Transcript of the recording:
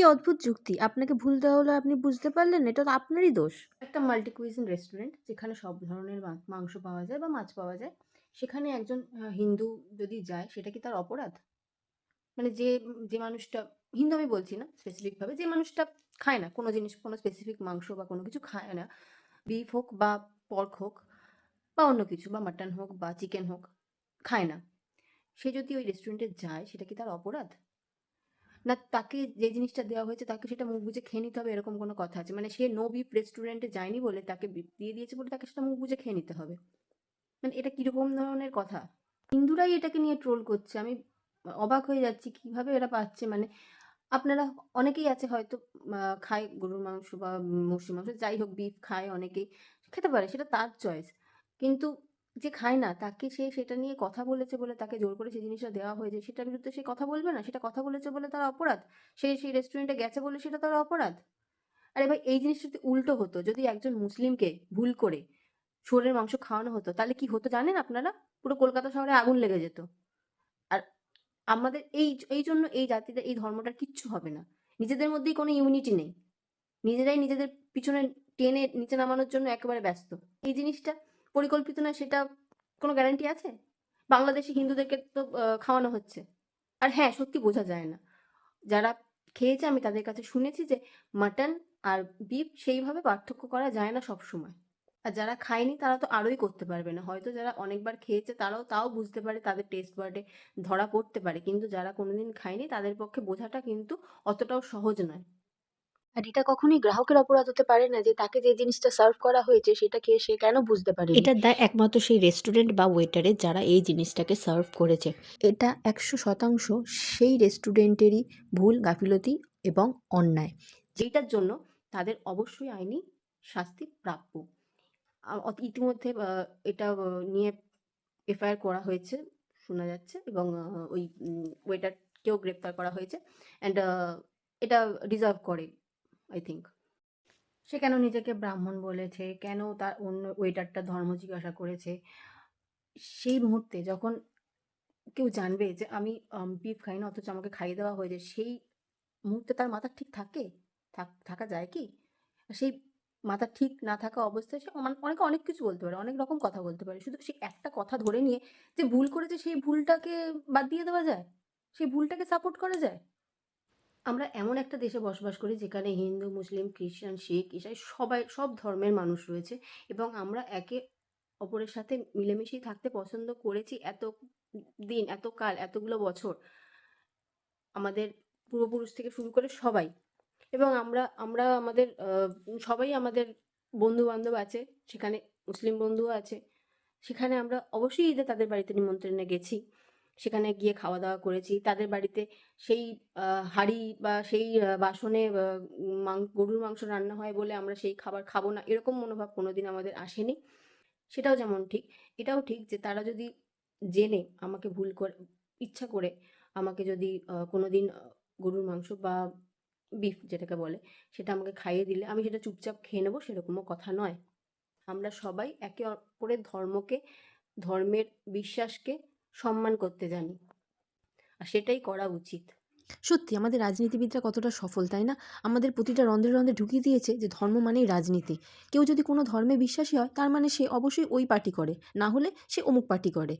কি অদ্ভুত যুক্তি! আপনাকে ভুল দেওয়া হলো আপনি বুঝতে পারলেন এটা তো আপনারই দোষ। একটা মাল্টি কুইজিন রেস্টুরেন্ট যেখানে সব ধরনের মাংস পাওয়া যায় বা মাছ পাওয়া যায়। সেখানে একজন হিন্দু যদি যায় সেটা কি তার অপরাধ? মানে যে যে মানুষটা হিন্দু আমি বলছি না স্পেসিফিকভাবে যে মানুষটা খায় না কোনো জিনিস কোনো স্পেসিফিক মাংস বা কোনো কিছু খায় না। বিফ হোক বা পর্ক হোক বা অন্য কিছু বা মাটন হোক বা চিকেন হোক, খায় না। সে যদি ওই রেস্টুরেন্টে যায় সেটা কি তার অপরাধ? না তাকে যে জিনিসটা দেওয়া হয়েছে তাকে সেটা মুখ বুজে খেয়ে নিতে হবে এরকম কোনো কথা আছে? মানে সে নো বিফ রেস্টুরেন্টে যায়নি বলে তাকে বিফ দিয়ে দিয়েছে বলে তাকে সেটা মুখ বুঝে খেয়ে নিতে হবে। মানে এটা কীরকম ধরনের কথা? হিন্দুরাই এটাকে নিয়ে ট্রোল করছে। আমি অবাক হয়ে যাচ্ছি কীভাবে এরা পাচ্ছে মানে আপনারা অনেকেই আছে হয়তো খায় গরুর মাংস বা মোষের মাংস, যাই হোক বিফ খায় অনেকেই। খেতে পারে, সেটা তার চয়েস। কিন্তু যে খায় না তাকে সে সেটা নিয়ে কথা বলেছে বলে তাকে জোর করে সেই জিনিসটা দেওয়া হয়েছে সেটার বিরুদ্ধে সে কথা বলবে না? সেটা কথা বলেছে বলে তার অপরাধ? সে সেই রেস্টুরেন্টে গেছে বলে সেটা তার অপরাধ? আরে ভাই এই জিনিসটা উল্টো হতো, যদি একজন মুসলিমকে ভুল করে শুয়োরের মাংস খাওয়ানো হতো তাহলে কি হতো জানেন আপনারা? পুরো কলকাতা শহরে আগুন লেগে যেত। আর আমাদের এই এই জন্য এই জাতিটা এই ধর্মটার কিচ্ছু হবে না। নিজেদের মধ্যেই কোনো ইউনিটি নেই। নিজেরাই নিজেদের পিছনে টেনে নিচে নামানোর জন্য একেবারে ব্যস্ত। এই জিনিসটা পরিকল্পিত নয় সেটা কোনো গ্যারান্টি আছে? বাংলাদেশি হিন্দুদেরকে তো খাওয়ানো হচ্ছে। আর হ্যাঁ, সত্যি বোঝা যায় না। যারা খেয়েছে আমি তাদের কাছে শুনেছি যে মাটন আর বিফ সেইভাবে পার্থক্য করা যায় না সবসময়। আর যারা খায়নি তারা তো আরোই করতে পারবে না। হয়তো যারা অনেকবার খেয়েছে তারাও তাও বুঝতে পারে তাদের টেস্ট বাডে ধরা পড়তে পারে। কিন্তু যারা কোনোদিন খায়নি তাদের পক্ষে বোঝাটা কিন্তু অতটাও সহজ নয়। আর এটা কখনোই গ্রাহকের অপরাধ হতে পারে না যে তাকে যে জিনিসটা সার্ভ করা হয়েছে সেটা খেয়ে সে কেন বুঝতে পারেনি। এটার দায় একমাত্র সেই রেস্টুরেন্ট বা ওয়েটারের যারা এই জিনিসটাকে সার্ভ করেছে। এটা ১০০% সেই রেস্টুরেন্টেরই ভুল, গাফিলতি এবং অন্যায়। যেইটার জন্য তাদের অবশ্যই আইনি শাস্তি প্রাপ্য। ইতিমধ্যে এটা নিয়ে এফআইআর করা হয়েছে শোনা যাচ্ছে এবং ওই ওয়েটারকেও গ্রেপ্তার করা হয়েছে। অ্যান্ড এটা ডিজার্ভ করে আই থিঙ্ক সে কেন নিজেকে ব্রাহ্মণ বলেছে, কেন তার অন্য ওয়েটারটা ধর্ম জিজ্ঞাসা করেছে। সেই মুহূর্তে যখন কেউ জানবে যে আমি বিফ খাই না অথচ আমাকে খাইয়ে দেওয়া হয়েছে, সেই মুহূর্তে তার মাথা ঠিক থাকে? থাক যায় কি? সেই মাথা ঠিক না থাকা অবস্থায় সে অনেকে অনেক কিছু বলতে পারে, অনেক রকম কথা বলতে পারে। শুধু সেই একটা কথা ধরে নিয়ে যে ভুল করেছে সেই ভুলটাকে বাদ দিয়ে দেওয়া যায়? সেই ভুলটাকে সাপোর্ট করা যায়? আমরা এমন একটা দেশে বসবাস করি যেখানে হিন্দু, মুসলিম, খ্রিস্টান, শিখ, ইসাই সবাই সব ধর্মের মানুষ রয়েছে এবং আমরা একে অপরের সাথে মিলেমিশেই থাকতে পছন্দ করেছি এত দিন, এত কাল, এতগুলো বছর। আমাদের পূর্বপুরুষ থেকে শুরু করে সবাই। এবং আমরা আমরা আমাদের সবাই আমাদের বন্ধু-বান্ধব আছে। সেখানে মুসলিম বন্ধুও আছে। সেখানে আমরা অবশ্যই ঈদে তাদের বাড়িতে নিমন্ত্রণে গেছি। সেখানে গিয়ে খাওয়া-দাওয়া করেছি। তাদের বাড়িতে সেই হাঁড়ি বা সেই বাসনে গরুর মাংস রান্না হয় বলে আমরা সেই খাবার খাব না। এরকম মনোভাব কোনোদিন আমাদের আসেনি। সেটাও যেমন ঠিক, এটাও ঠিক যে তারা যদি জেনে আমাকে ভুল করে ইচ্ছা করে আমাকে যদি আ কোনোদিন আ গরুর মাংস বা বিফ যেটাকে বলে সেটা আমাকে খাইয়ে দিলে আমি সেটা চুপচাপ খেয়ে নেব সেরকমও কথা নয়। আমরা সবাই একে অপরের ধর্মকে, ধর্মের বিশ্বাসকে সম্মান করতে জানি। আর সেটাই করা উচিত। সত্যি আমাদের রাজনীতিবিদরা কতটা সফল, তাই না? আমাদের প্রতিটা রন্ধ্রে, রন্ধ্রে ঢুকিয়ে দিয়েছে যে ধর্ম মানেই রাজনীতি। কেউ যদি কোনো ধর্মে বিশ্বাসী হয় তার মানে সে অবশ্যই ওই পার্টি করে। না হলে সে অমুক পার্টি করে।